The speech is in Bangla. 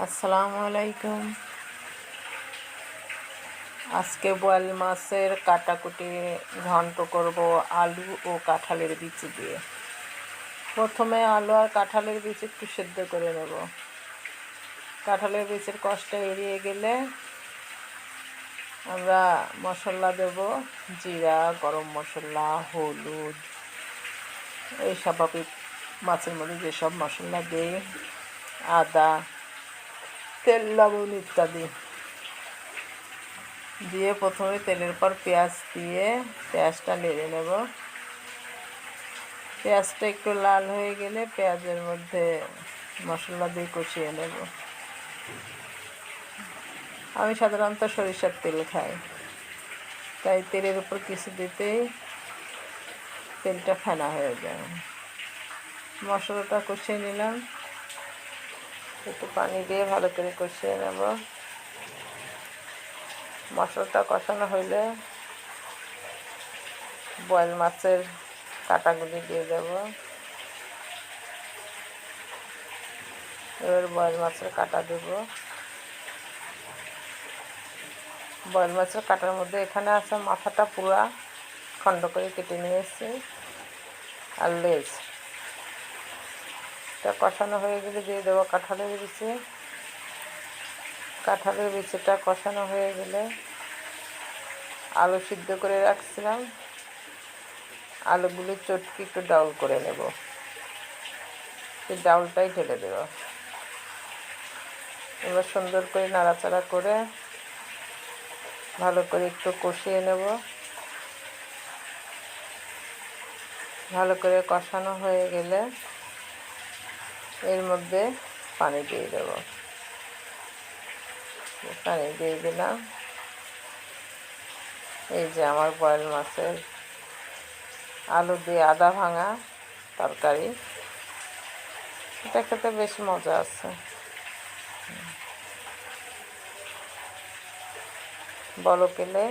আসসালামু আলাইকুম। আজকে বোয়াল মাছের কাটাকুটি ঘন্ট করব আলু ও কাঁঠালের বিচি দিয়ে। প্রথমে আলু আর কাঁঠালের বীজ একটু সেদ্ধ করে নেব। কাঁঠালের বীজের কষ্ট এড়িয়ে গেলে আমরা মশলা দেব, জিরা, গরম মশলা, হলুদ, এই স্বাভাবিক মাছের মধ্যে যেসব মশলা দিই, আদা তেল লবণ ইত্যাদি দিয়ে প্রথমে তেলের পর পেঁয়াজ দিয়ে পেঁয়াজটা নেড়ে নেব। পেঁয়াজটা একটু লাল হয়ে গেলে পেঁয়াজের মধ্যে মশলা দিয়ে কষিয়ে নেব। আমি সাধারণত সরিষার তেল খাই, তাই তেলের উপর কিছু দিতেই তেলটা ফেনা হয়ে যায়। মশলাটা কষিয়ে নিলাম। একটু পানি দিয়ে ভালো করে কষিয়ে নেব। মশলাটা কষানো হইলে বয়েল মাছের কাটাগুলি দিয়ে দেব। এবার বয়েল মাছের কাটা দেব। বয়েল মাছের কাটার মধ্যে এখানে আছে মাথাটা পুরা খণ্ড করে কেটে নিয়ে নিয়েছি আর লেজ। এটা কষানো হয়ে গেলে দিয়ে দেবো কাঁঠালের বিচে। কাঁঠালের বিচিটা কষানো হয়ে গেলে আলু সিদ্ধ করে রাখছিলাম। আলুগুলি চটকি একটু ডাউল করে নেব। সেই ডাউলটাই ঢেলে দেব। এবার সুন্দর করে নাড়াচাড়া করে ভালো করে একটু কষিয়ে নেব। ভালো করে কষানো হয়ে গেলে এর মধ্যে পানি দিয়ে দেব। পানি দিয়ে দিলাম। এই যে আমার বয়েল মাছের আলু দিয়ে আদা ভাঙা তরকারি। এটা খেতে বেশ মজা আছে। বলো পেলে